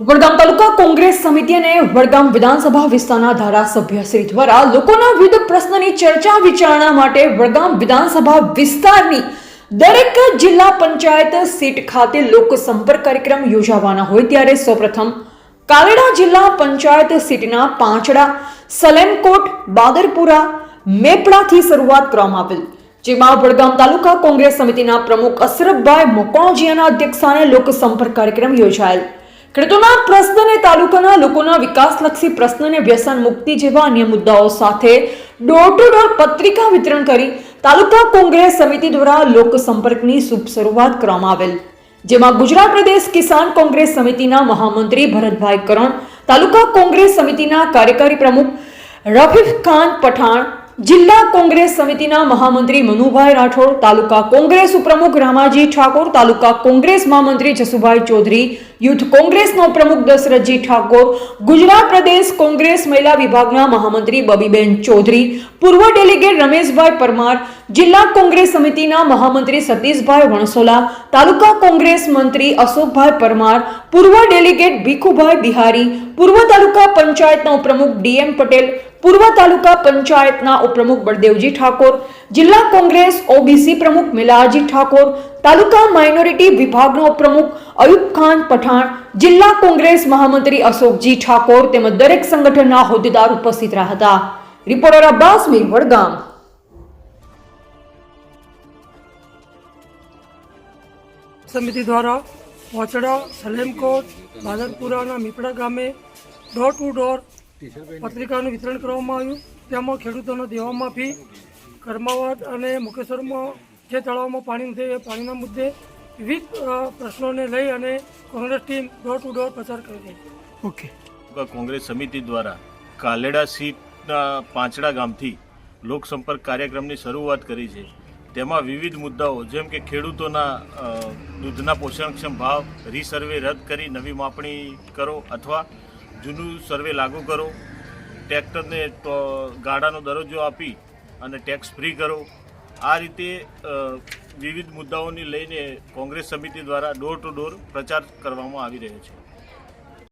વડગામ તાલુકા કોંગ્રેસ સમિતિ અને વડગામ વિધાનસભા વિસ્તારના ધારાસભ્ય શ્રી દ્વારા લોકોના વિવિધ પ્રશ્નની ચર્ચા વિચારણા માટે વડગામ વિધાનસભા વિસ્તારની દરેક જિલ્લા પંચાયત સીટ ખાતે લોકસંપર્ક કાર્યક્રમ યોજાવાના હોય ત્યારે સૌપ્રથમ કાલેડા જિલ્લા પંચાયત સીટના પાંચડા, સલેમકોટ, બાદરપુરા, મેપડાથી શરૂઆત કરવામાં આવેલ. જેમાં વડગામ તાલુકા કોંગ્રેસ સમિતિના પ્રમુખ અશરફભાઈ મોકોણજીયાના અધ્યક્ષસ્થાને લોકસંપર્ક કાર્યક્રમ યોજાયેલ. ખેડૂતોના પ્રશ્ન અને તાલુકાના લોકોના વિકાસલક્ષી પ્રશ્ન અને વ્યસન મુક્તિ જેવા અન્ય મુદ્દાઓ સાથે ડોર ટુ ડોર પત્રિકા વિતરણ કરી તાલુકા કોંગ્રેસ સમિતિ દ્વારા લોકસંપર્કની શુભ શરૂઆત કરવામાં આવેલ. જેમાં ગુજરાત પ્રદેશ કિસાન કોંગ્રેસ સમિતિના મહામંત્રી ભરતભાઈ કરણ, તાલુકા કોંગ્રેસ સમિતિના કાર્યકારી પ્રમુખ રફીફ ખાન પઠાણ, જિલ્લા કોંગ્રેસ સમિતિના મહામંત્રી મનુભાઈ રાઠોડ, તાલુકા કોંગ્રેસ ઉપપ્રમુખ રામાજી ઠાકોર, તાલુકા કોંગ્રેસ મહામંત્રી જસુભાઈ ચૌધરી યુથ કોંગ્રેસનો પ્રમુખ દશરથજી ઠાકોર, ગુજરાત પ્રદેશ કોંગ્રેસ મહિલા વિભાગના મહામંત્રી બબીબેન ચૌધરી, પૂર્વ ડેલિગેટ રમેશભાઈ પરમાર, જિલ્લા કોંગ્રેસ સમિતિના મહામંત્રી સતીશભાઈ વણસોલા, તાલુકા કોંગ્રેસ મંત્રી અશોકભાઈ પરમાર, પૂર્વ ડેલિગેટ ભીખુભાઈ બિહારી, પૂર્વ તાલુકા પંચાયતના ઉપપ્રમુખ ડીએમ પટેલ, પૂર્વ તાલુકા પંચાયતના ઉપપ્રમુખ બળદેવજી ઠાકોર જિલ્લા કોંગ્રેસ, ઓબીસી પ્રમુખ મિલાજી ઠાકોર, તાલુકા માઇનોરિટી વિભાગનો પ્રમુખ અયુબ ખાન પઠાણ, જિલ્લા કોંગ્રેસ મહામંત્રી અશોકજી ઠાકોર તેમજ દરેક સંગઠનના હોદ્દેદાર ઉપસ્થિત રહ્યા હતા. રિપોર્ટર અબ્બાસ મીર વડગામ સમિતિ દ્વારા પોચડા સલેમકોટ બાદરપુરાના મીપડા ગામે ડોર ટુ ડોર પત્રિકાનું વિતરણ કરવામાં આવ્યું. તેમાં ખેડૂતોને દેવા માફી કર્માવત અને મુકેશ્વરમાં જે તળાવમાં પાણી નથી એ પાણીના મુદ્દે વિવિધ પ્રશ્નોને લઈ અને Congress team door to door પ્રચાર કરી રહી ઓકે. કોંગ્રેસ સમિતિ દ્વારા કાલેડા સીટના પાંચડા ગામથી લોકસંપર્ક કાર્યક્રમની શરૂઆત કરી છે. તેમાં વિવિધ મુદ્દાઓ જેમ કે ખેડૂતોના દૂધના પોષણક્ષમ ભાવ રીસર્વે રદ કરી નવી માપણી કરો અથવા જૂનું સર્વે લાગુ કરો. ટ્રેક્ટરને તો ગાડાનો દરજ્જો આપી અને ટેક્સ ફ્રી કરો. આ રીતે વિવિધ મુદ્દાઓને લઈને કોંગ્રેસ સમિતિ દ્વારા ડોર ટુ ડોર પ્રચાર કરવામાં આવી રહ્યો છે.